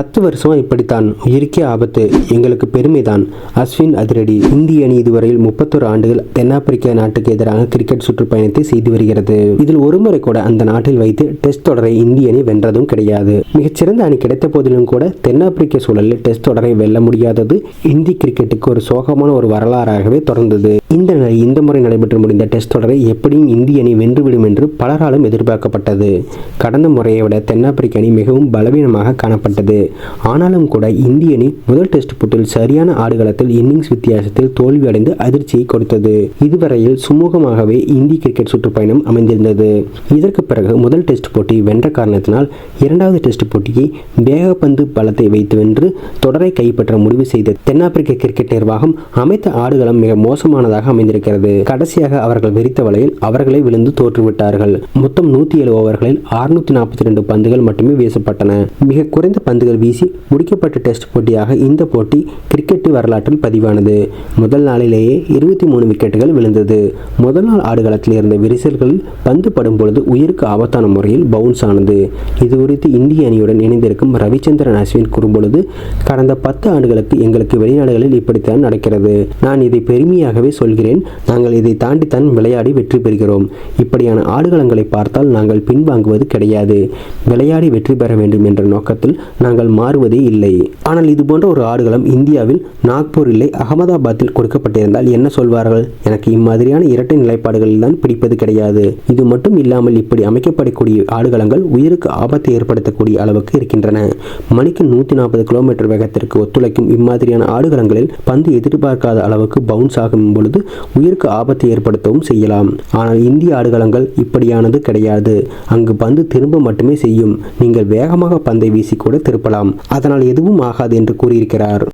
பத்து வருஷம் இப்படித்தான் உயிருக்கே ஆபத்து எங்களுக்கு பெருமைதான். அஸ்வின் அதிரடி. இந்திய அணி இதுவரையில் முப்பத்தொரு ஆண்டுகள் தென்னாப்பிரிக்க நாட்டுக்கு எதிராக கிரிக்கெட் சுற்றுப்பயணத்தை செய்து வருகிறது. இதில் ஒருமுறை கூட அந்த நாட்டில் வைத்து டெஸ்ட் தொடரை இந்திய அணி வென்றதும் கிடையாது. மிகச்சிறந்த அணி கிடைத்த போதிலும் கூட தென்னாப்பிரிக்க சூழலில் டெஸ்ட் தொடரை வெல்ல முடியாதது இந்தி கிரிக்கெட்டுக்கு ஒரு சோகமான ஒரு வரலாறாகவே தொடர்ந்தது. இந்த இந்த முறை நடைபெற்று முடிந்த டெஸ்ட் தொடரை எப்படியும் இந்திய அணி வென்றுவிடும் என்று பலராலும் எதிர்பார்க்கப்பட்டது. கடந்த முறையை விட தென்னாப்பிரிக்க அணி மிகவும் பலவீனமாக காணப்பட்டது. ஆனாலும் கூட இந்திய அணி முதல் டெஸ்ட் போட்டியில் சரியான ஆடுகளத்தில் இன்னிங்ஸ் வித்தியாசத்தில் தோல்வியடைந்து அதிர்ச்சியை கொடுத்தது. இதுவரையில் சுமூகமாகவே இந்திய கிரிக்கெட் சுற்றுப்பயணம் அமைந்திருந்தது. இதற்கு பிறகு முதல் டெஸ்ட் போட்டி வென்ற காரணத்தினால் இரண்டாவது டெஸ்ட் போட்டியை வேகப்பந்து பலத்தை வைத்து வென்று தொடரை கைப்பற்ற முடிவு செய்த தென்னாப்பிரிக்க கிரிக்கெட் நிர்வாகம் அமைத்த ஆடுகளம் மிக மோசமானதாக அமைந்திருக்கிறது. கடைசியாக அவர்கள் வெறித்த வலையில் அவர்களே விழுந்து தோற்றுவிட்டார்கள். மொத்தம் நூத்தி ஏழு ஓவர்களில் அறுநூத்தி நாற்பத்தி ரெண்டு பந்துகள் மட்டுமே வீசப்பட்டன. மிக குறைந்த பந்துகள் வீசி முடிக்கப்பட்ட டெஸ்ட் போட்டியாக இந்த போட்டி கிரிக்கெட் வரலாற்றில் பதிவானது. முதல் நாளிலேயே இருபத்தி மூணு விக்கெட்டுகள் விழுந்தது. முதல் நாள் ஆடுகளத்தில் இருந்த விரிசல்களில் பந்து படும் பொழுது உயிருக்கு ஆபத்தான முறையில் பவுன்ஸ் ஆனது. இது குறித்து இந்திய அணியுடன் இணைந்திருக்கும் ரவிச்சந்திரன் அஸ்வின் கூறும்பொழுது கடந்த பத்து ஆண்டுகளுக்கு எங்களுக்கு வெளிநாடுகளில் இப்படித்தான் நடக்கிறது. நான் இதை பெருமையாகவே சொல்கிறேன். நாங்கள் இதை தாண்டித்தான் விளையாடி வெற்றி பெறுகிறோம். இப்படியான ஆடுகளங்களை பார்த்தால் நாங்கள் பின்வாங்குவது கிடையாது. விளையாடி வெற்றி பெற வேண்டும் என்ற நோக்கத்தில் நாங்கள் ஆடுகள் மாறுவதே இல்லை. ஆனால் இது போன்ற ஒரு ஆடுகளம் இந்தியாவில் நாக்பூர் இல்லை அகமதாபாத்தில் கொடுக்கப்பட்டிருந்தால் என்ன சொல்வார்கள்? எனக்கு இம்மாதிரியான இரட்டை நிலைப்பாடுகளில் தான் பிடிப்பது கிடையாது. இது மட்டும் இல்லாமல் இப்படி அமைக்கப்படக்கூடிய ஆடுகளங்கள் உயிருக்கு ஆபத்தை ஏற்படுத்தக்கூடிய அளவுக்கு இருக்கின்றன. மணிக்கு நூற்றி நாற்பது கிலோமீட்டர் வேகத்திற்கு ஒத்துழைக்கும் இம்மாதிரியான ஆடுகளங்களில் பந்து எதிர்பார்க்காத அளவுக்கு பவுன்ஸ் ஆகும் பொழுது உயிருக்கு ஆபத்தை ஏற்படுத்தவும் செய்யலாம். ஆனால் இந்திய ஆடுகளங்கள் இப்படியானது கிடையாது. அங்கு பந்து திரும்ப மட்டுமே செய்யும். நீங்கள் வேகமாக பந்தை வீசி கூட திருப்ப திருப்பலாம் அதனால் எதுவும் ஆகாது என்று கூறியிருக்கிறார்.